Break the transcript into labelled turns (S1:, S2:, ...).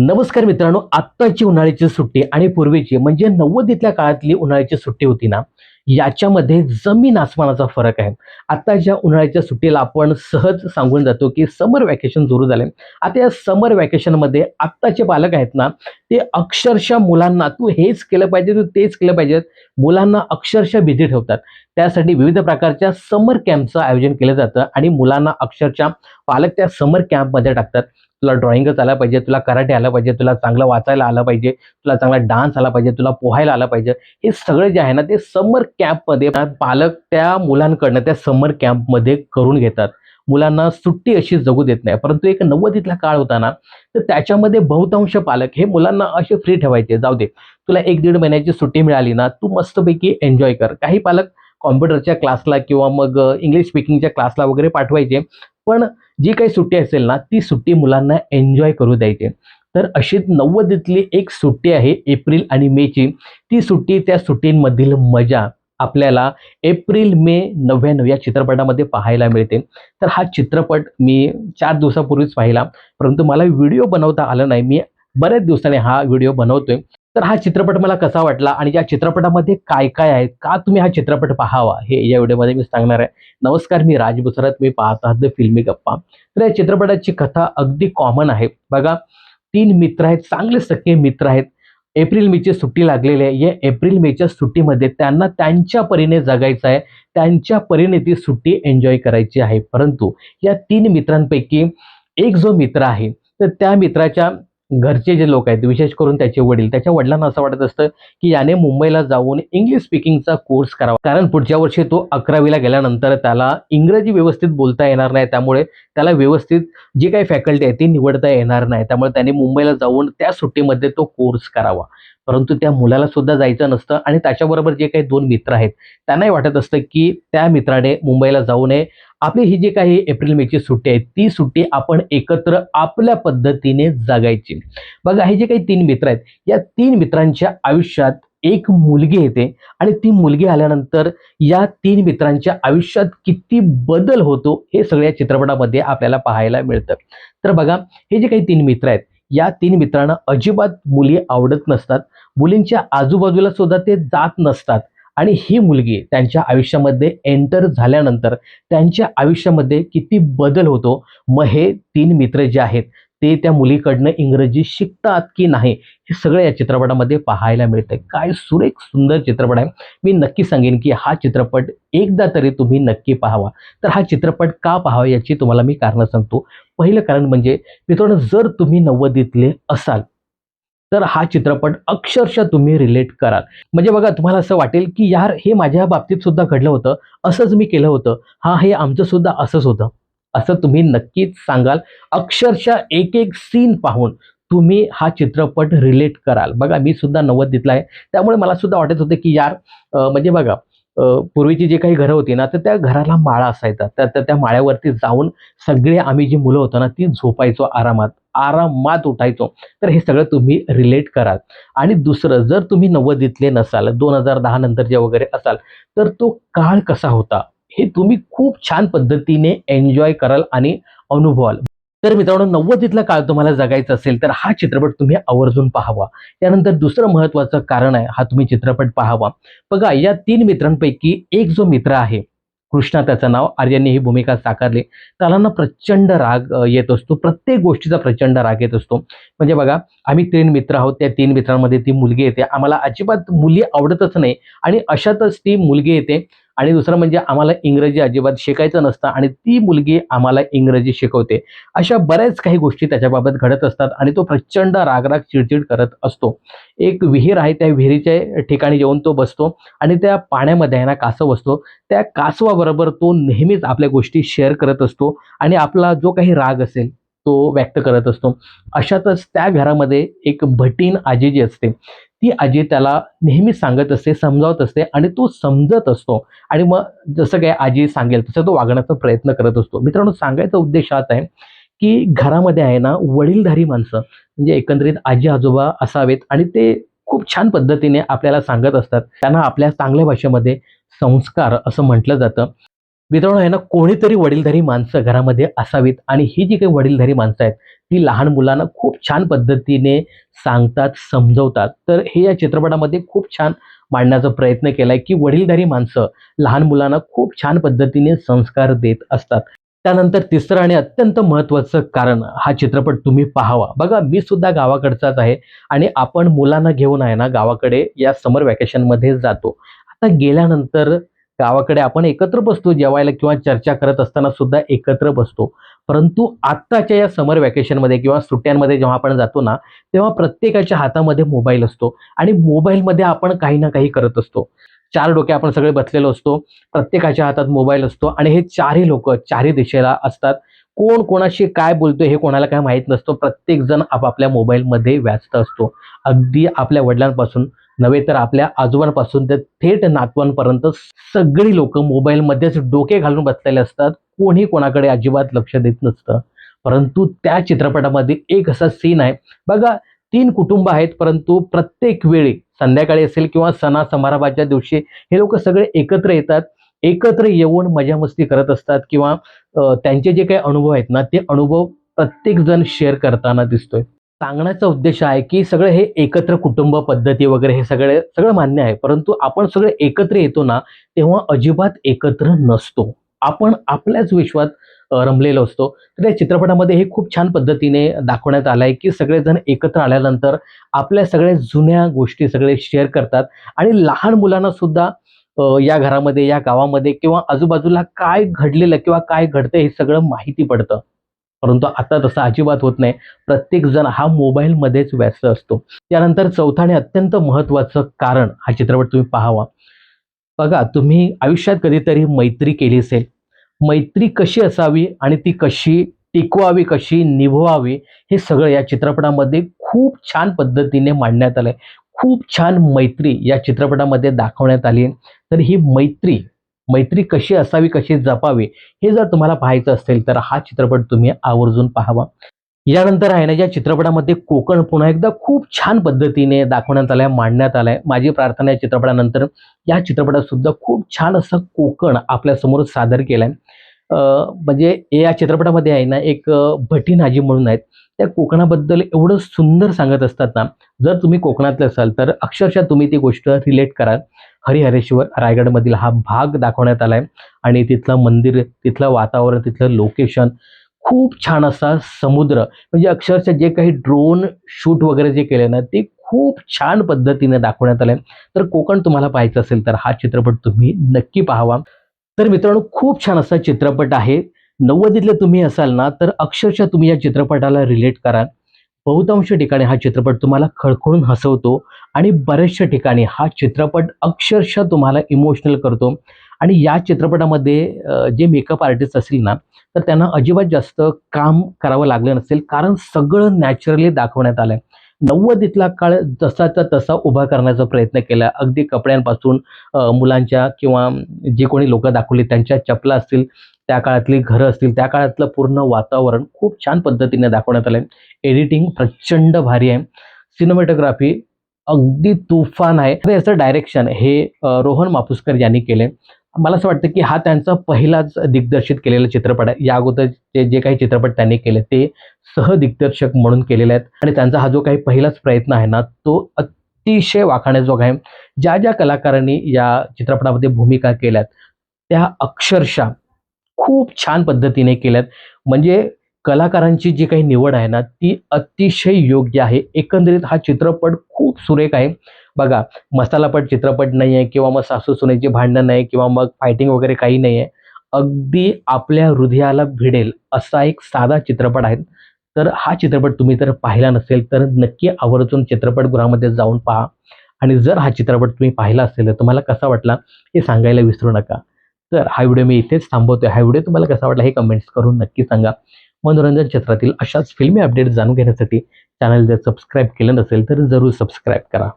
S1: नमस्कार मित्रांनो आत्ताची उन्हाळ्याची सुट्टी आणि पूर्वीची म्हणजे नव्वदीतल्या काळातली उन्हाळ्याची सुट्टी होती ना याच्यामध्ये जमीन आसमानाचा फरक आहे. आत्ताच्या उन्हाळ्याच्या सुट्टीला आपण सहज सांगून जातो की समर वॅकेशन सुरू झाले. आता या समर वॅकेशनमध्ये आत्ताचे पालक आहेत ना ते अक्षरशः मुलांना तू हेच केलं पाहिजे तू तेच केलं पाहिजे. मुलांना अक्षरशः भीती ठेवतात. त्यासाठी विविध प्रकारच्या समर कॅम्पचं आयोजन केलं जातं आणि मुलांना अक्षरशः पालक त्या समर कॅम्पमध्ये टाकतात. तुला ड्रॉइंगच आला पाहिजे तुला कराटे आलं पाहिजे तुला चांगलं वाचायला आलं पाहिजे तुला चांगला डान्स आला पाहिजे तुला पोहायला आलं पाहिजे. हे सगळं जे आहे ना ते समर कॅम्पमध्ये पालक त्या मुलांकडनं त्या समर कॅम्पमध्ये करून घेतात. मुलांना सुट्टी अशी जगू देत नाही. परंतु एक नव्वदीतला काळ होता ना तर त्याच्यामध्ये बहुतांश पालक हे मुलांना असे फ्री ठेवायचे जाऊ दे तुला एक दीड महिन्याची सुट्टी मिळाली ना तू मस्तपैकी एन्जॉय कर. काही पालक कॉम्प्युटरच्या क्लासला किंवा मग इंग्लिश स्पीकिंगच्या क्लासला वगैरे पाठवायचे पण जी काही सुट्टी असेल ना ती सुट्टी मुलांना एन्जॉय करू द्यायची. तर अशी नव्वदीतली एक सुट्टी आहे एप्रिल आणि मेची. ती सुट्टी त्या सुट्टींमधील मजा. आपल्याला एप्रिल मे नव्याण्णव या चित्रपटामध्ये पाहायला मिळते. तर हा चित्रपट मी चार दिवसापूर्वीच पाहिला परंतु मला व्हिडिओ बनवता आला नाही. मी बऱ्याच दिवसाने हा व्हिडिओ बनवतोय. तर हा चित्रपट मला कसा वाटला आणि या चित्रपटामध्ये काय काय आहे का तुम्ही हा चित्रपट पाहावा? हे या व्हिडिओमध्ये मी सांगणार आहे. नमस्कार मी राज बुसरत. मी पाहत आहात द फिल्मी गप्पा. तर या चित्रपटाची कथा अगदी कॉमन आहे. बघा तीन मित्र आहेत चांगले सख्खे मित्र आहेत. एप्रिल मेची सुट्टी लागलेली आहे. या एप्रिल मेच्या सुट्टीमध्ये त्यांना त्यांच्या परीने जगायचं आहे. त्यांच्या परीने ती सुट्टी एन्जॉय करायची आहे. परंतु या तीन मित्रांपैकी एक जो मित्र आहे तर त्या मित्राच्या घरचे जे लोक आहेत विशेष करून त्याचे वडील त्याच्या वडिलांना असं वाटत असतं की याने मुंबईला जाऊन इंग्लिश स्पीकिंगचा कोर्स करावा. कारण पुढच्या वर्षी तो अकरावीला गेल्यानंतर त्याला इंग्रजी व्यवस्थित बोलता येणार नाही. त्यामुळे त्याला व्यवस्थित जी काही फॅकल्टी आहे ती निवडता येणार नाही. त्यामुळे त्याने मुंबईला जाऊन त्या सुट्टीमध्ये तो कोर्स करावा. परंतु त्या मुलाला सुद्धा जायचं नसतं आणि त्याच्याबरोबर जे काही दोन मित्र आहेत त्यांनाही वाटत असतं की त्या मित्राने मुंबईला जाऊ नये. आपली ही जी काही एप्रिल मेची सुट्टी आहे ती सुट्टी आपण एकत्र आपल्या पद्धतीने जगायची. बघा हे जे काही तीन मित्र आहेत या तीन मित्रांच्या आयुष्यात एक मुलगी येते आणि ती मुलगी आल्यानंतर या तीन मित्रांच्या आयुष्यात किती बदल होतो हे सगळ्या चित्रपटामध्ये आपल्याला पाहायला मिळतं. तर बघा हे जे काही तीन मित्र आहेत या तीन मित्रांना अजिबात मुली आवडत नसतात. मुलींच्या आजूबाजूला सुद्धा ते जात नसतात. आणि ही मुलगी त्यांच्या आयुष्यामध्ये एंटर झाल्यानंतर त्यांच्या आयुष्यामध्ये किती बदल होतो. मग हे तीन मित्र जे आहेत ते त्या मुलीकडनं इंग्रजी शिकतात की नाही हे सगळं या चित्रपटामध्ये पाहायला मिळतं काय सुरेख सुंदर चित्रपट आहे. मी नक्की सांगेन की हा चित्रपट एकदा तरी तुम्ही नक्की पाहावा. तर हा चित्रपट का पाहावा याची तुम्हाला मी कारणं सांगतो. पहिलं कारण म्हणजे मित्रांनो जर तुम्ही नव्वदीतले असाल तर हा चित्रपट अक्षरशः तुम्ही रिलेट कराल. म्हणजे बघा तुम्हाला असं वाटेल की यार हे माझ्या बाबतीत सुद्धा घडलं होतं असंच मी केलं होतं. हा हे आमचं सुद्धा असंच होतं. असं तुम्ही नक्कीच सांगाल. अक्षरशः एक एक सीन पाहून तुम्ही हा चित्रपट रिलेट कराल. बघा मी सुद्धा नव्वदीतला आहे. त्यामुळे मला सुद्धा वाटत होतं की यार म्हणजे बघा पूर्वीची जी काही घरं होती ना तर त्या घराला माळा असायचा. तर त्या- त्या माळ्यावरती जाऊन सगळे आम्ही जी मुलं होतो ना ती झोपायचो आरामात. आरामात उठायचो. तर हे सगळं तुम्ही रिलेट कराल. आणि दुसरं जर तुम्ही नव्वदीतले नसाल दोन हजार दहा नंतरचे वगैरे असाल तर तो काळ कसा होता? हे तुम्ही खूप छान पद्धतीने एन्जॉय कराल आणि अनुभवाल. तर मित्रांनो नव्वदीतला काळ तुम्हाला जगायचा असेल तर हा चित्रपट तुम्ही आवर्जून पाहावा. त्यानंतर दुसरं महत्वाचं कारण आहे हा तुम्ही चित्रपट पाहावा. बघा या तीन मित्रांपैकी एक जो मित्र आहे कृष्णा त्याचं नाव आर्यांनी ही भूमिका साकारली. त्याला ना प्रचंड राग येत असतो. प्रत्येक गोष्टीचा प्रचंड राग येत असतो. म्हणजे बघा आम्ही तीन मित्र आहोत त्या तीन मित्रांमध्ये ती मुलगी येते. आम्हाला अजिबात मुली आवडतच नाही आणि अशातच ती मुलगी येते. आणि दुसरं म्हणजे आम्हाला इंग्रजी अजिबात शिकायचं नसतं आणि ती मुलगी आम्हाला इंग्रजी शिकवते. अशा बऱ्याच काही गोष्टी त्याच्याबाबत घडत असतात आणि तो प्रचंड रागराग चिडचिड करत असतो. एक विहीर आहे त्या विहिरीच्या ठिकाणी येऊन तो बसतो आणि त्या पाण्यामध्ये आहे ना कासव असतो. त्या कासवाबरोबर तो नेहमीच आपल्या गोष्टी शेअर करत असतो आणि आपला जो काही राग असेल तो व्यक्त करत असतो. अशातच त्या घरामध्ये एक भटीन आजी जी असते. ती आजी त्याला नेहमी सांगत असते समजावत असते आणि तो समजत असतो. आणि मग जसं काय आजी सांगेल तसं तो वागण्याचा प्रयत्न करत असतो. मित्रांनो सांगायचा उद्देश हाच आहे की घरामध्ये आहे ना वडीलधारी माणसं म्हणजे एकंदरीत आजी आजोबा असावेत आणि ते खूप छान पद्धतीने आपल्याला सांगत असतात. त्यांना आपल्या चांगल्या भाषेमध्ये संस्कार असं म्हटलं जातं. मित्रांनो आहे ना कोणीतरी वडीलधारी माणसं घरामध्ये असावीत आणि ही जी काही वडीलधारी माणसं आहेत ती लहान मुलांना खूप छान पद्धतीने सांगतात समजवतात. तर हे या चित्रपटामध्ये खूप छान मांडण्याचा प्रयत्न केलाय की वडीलधारी माणसं लहान मुलांना खूप छान पद्धतीने संस्कार देत असतात. त्यानंतर तिसरं आणि अत्यंत महत्त्वाचं कारण हा चित्रपट तुम्ही पाहावा. बघा मी सुद्धा गावाकडचाच आहे आणि आपण मुलांना घेऊन आहे ना गावाकडे या समर व्हॅकेशनमध्ये जातो. आता गेल्यानंतर गावाकडे आपण एकत्र बसतो जेवायला किंवा चर्चा करत असताना सुद्धा एकत्र बसतो. परंतु आत्ताच्या या समर व्हॅकेशनमध्ये किंवा सुट्ट्यांमध्ये जेव्हा आपण जातो ना तेव्हा प्रत्येकाच्या हातामध्ये मोबाईल असतो आणि मोबाईलमध्ये आपण काही ना काही करत असतो. चार डोके आपण सगळे बसलेलो असतो प्रत्येकाच्या हातात मोबाईल असतो आणि हे चारही लोक चारही दिशेला असतात. कोण कोणाशी काय बोलतोय हे कोणाला काय माहीत नसतो. प्रत्येकजण आपापल्या मोबाईलमध्ये व्यस्त असतो. अगदी आपल्या वडिलांपासून नव्हे तर आपल्या आजोबांपासून ते थेट नातवांपर्यंत सगळी लोक मोबाईलमध्येच डोके घालून बसलेले असतात. कोणी कोणाकडे अजिबात लक्ष देत नसतं. परंतु त्या चित्रपटामध्ये एक असा सीन आहे. बघा तीन कुटुंब आहेत परंतु प्रत्येक वेळी संध्याकाळी असेल किंवा सणा समारंभाच्या दिवशी हे लोक सगळे एकत्र येतात. एकत्र येऊन मजा मस्ती करत असतात किंवा त्यांचे जे काही अनुभव आहेत ना ते अनुभव प्रत्येक जण शेअर करताना दिसतोय. सांगण्याचा उद्देश आहे की सगळं हे एकत्र कुटुंब पद्धती वगैरे हे सगळे सगळं मान्य आहे. परंतु आपण सगळे एकत्र येतो ना तेव्हा अजिबात एकत्र नसतो. आपण आपल्याच विश्वात रमलेलो असतो. तर या चित्रपटामध्ये हे खूप छान पद्धतीने दाखवण्यात आलं आहे की सगळेजण एकत्र आल्यानंतर आपल्या सगळ्या जुन्या गोष्टी सगळे शेअर करतात आणि लहान मुलांना सुद्धा या घरामध्ये या गावामध्ये किंवा आजूबाजूला काय घडलेलं किंवा काय घडतं हे सगळं माहिती पडतं. परंतु आता तसं अजिबात होत नाही. प्रत्येक जण हा मोबाईलमध्येच व्यस्त असतो. त्यानंतर चौथा आणि अत्यंत महत्त्वाचं कारण हा चित्रपट तुम्ही पाहावा. बघा तुम्ही आयुष्यात कधीतरी मैत्री केली असेल. मैत्री कशी असावी आणि ती कशी टिकवावी कशी निभवावी हे सगळं या चित्रपटामध्ये खूप छान पद्धतीने मांडण्यात आलं आहे खूप छान मैत्री या चित्रपटामध्ये दाखवण्यात आली तर ही मैत्री मैत्री कशी असावी कशी जपावी हे जर तुम्हाला पाहायचं असेल तर हा चित्रपट तुम्ही आवर्जून पाहावा. यानंतर आहे ना या चित्रपटामध्ये कोकण पुन्हा एकदा खूप छान पद्धतीने दाखवण्यात आलाय मांडण्यात आलाय. माझी प्रार्थना या चित्रपटानंतर या चित्रपटात सुद्धा खूप छान असं कोकण आपल्यासमोर सादर केलंय. म्हणजे या चित्रपटामध्ये आहे ना एक भटी नाजी म्हणून आहेत. त्या कोकणाबद्दल एवढं सुंदर सांगत असतात ना जर तुम्ही कोकणातले असाल तर अक्षरशः तुम्ही ती गोष्ट रिलेट कराल. हरिहरेश्वर रायगडमधील हा भाग दाखवण्यात आलाय. आणि तिथलं मंदिर तिथलं वातावरण तिथलं लोकेशन खूप छान असा समुद्र. म्हणजे अक्षरशः जे काही ड्रोन शूट वगैरे जे केले ना ते खूप छान पद्धतीने दाखवण्यात आलंय. तर कोकण तुम्हाला पाहायचं असेल तर हा चित्रपट तुम्ही नक्की पाहावा. तर मित्रांनो खूप छान असा चित्रपट आहे. नव्वदीतले तुम्ही असाल ना तर अक्षरशः तुम्ही या चित्रपटाला रिलेट कराल. बहुतांश ठिकाणी हा चित्रपट तुम्हाला खळखळून हसवतो आणि बऱ्याचशा ठिकाणी हा चित्रपट अक्षरशः तुम्हाला इमोशनल करतो. आणि या चित्रपटामध्ये जे मेकअप आर्टिस्ट असतील ना तर त्यांना अजिबात जास्त काम करावं लागलं नसेल कारण सगळं नॅचरली दाखवण्यात आलं नव्वद इथला काळ जसाचा तसा उभा करण्याचा प्रयत्न केला. अगदी कपड्यांपासून मुलांच्या किंवा जे कोणी लोक दाखवली त्यांच्या चपला असतील त्या काळातली घरं असतील त्या काळातलं पूर्ण वातावरण खूप छान पद्धतीने दाखवण्यात आलं आहे एडिटिंग प्रचंड भारी आहे. सिनेमॅटोग्राफी अगदी तुफान आहे. तर याचं डायरेक्शन हे रोहन मापुसकर यांनी केले मला असं वाटतं की हा त्यांचा पहिलाच दिग्दर्शित केलेला चित्रपट आहे. या अगोदर जे जे काही चित्रपट त्यांनी केले ते सहदिग्दर्शक म्हणून केलेले आहेत. आणि त्यांचा हा जो काही पहिलाच प्रयत्न आहे ना तो अतिशय वाखाण्याजोगा आहे. ज्या ज्या कलाकारांनी या चित्रपटामध्ये भूमिका केल्यात त्या अक्षरशः खूप छान पद्धतीने केल्यात. म्हणजे कलाकारांची जी काही निवड आहे ना ती अतिशय योग्य आहे. एकंदरीत हा चित्रपट खूप सुरेख आहे. बघा मसालापट चित्रपट नाही आहे किंवा मग सासू सुनेची भांडणं नाही किंवा मग फायटिंग वगैरे काही नाही आहे अगदी आपल्या हृदयाला भिडेल असा एक साधा चित्रपट आहे. तर हा चित्रपट तुम्ही जर पाहिला नसेल तर नक्की आवर्जून चित्रपटगृहामध्ये जाऊन पहा. आणि जर हा चित्रपट तुम्ही पाहिला असेल तर तुम्हाला कसा वाटला हे सांगायला विसरू नका. तर हा व्हिडिओ मी इथेच थांबवतोय. हा व्हिडिओ तुम्हाला कसा वाटला हे कमेंट्स करून नक्की सांगा. मनोरंजन क्षेत्रातील अशाच फिल्मी अपडेट जाणून घेण्यासाठी चॅनल जर सबस्क्राईब केलं नसेल तर जरूर सबस्क्राईब करा.